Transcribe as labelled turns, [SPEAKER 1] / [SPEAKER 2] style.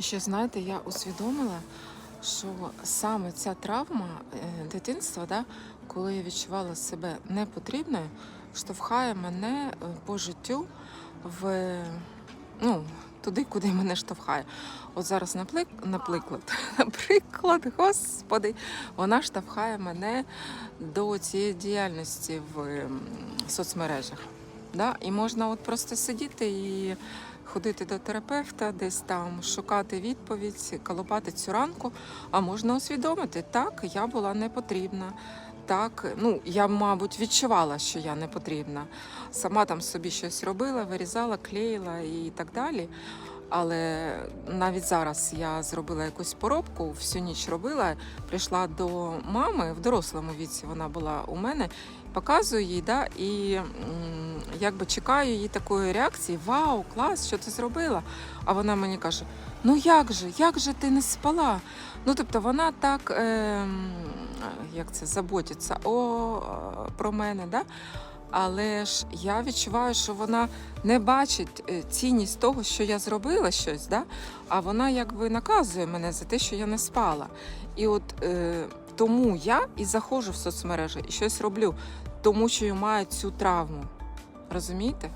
[SPEAKER 1] І ще знаєте, я усвідомила, що саме ця травма е, дитинства, да, коли я відчувала себе непотрібною, штовхає мене е, по життю в ну, туди, куди мене штовхає. От зараз, наприклад, наприклад, господи, вона штовхає мене до цієї діяльності в соцмережах. Да? І можна от просто сидіти і ходити до терапевта, десь там шукати відповідь, колопати цю ранку. А можна усвідомити, так, я була не потрібна. Так, ну я, мабуть, відчувала, що я не потрібна. Сама там собі щось робила, вирізала, клеїла і так далі. Але навіть зараз я зробила якусь поробку, всю ніч робила, прийшла до мами в дорослому віці, вона була у мене, показую їй, да, і якби чекаю її такої реакції: Вау, клас, що ти зробила? А вона мені каже: Ну як же, як же ти не спала? Ну тобто вона так, е, як це, заботиться о, про мене. Да? Але ж я відчуваю, що вона не бачить е, цінність того, що я зробила щось, да? а вона якби наказує мене за те, що я не спала. І от е, тому я і заходжу в соцмережі і щось роблю, тому що я маю цю травму. Розумієте?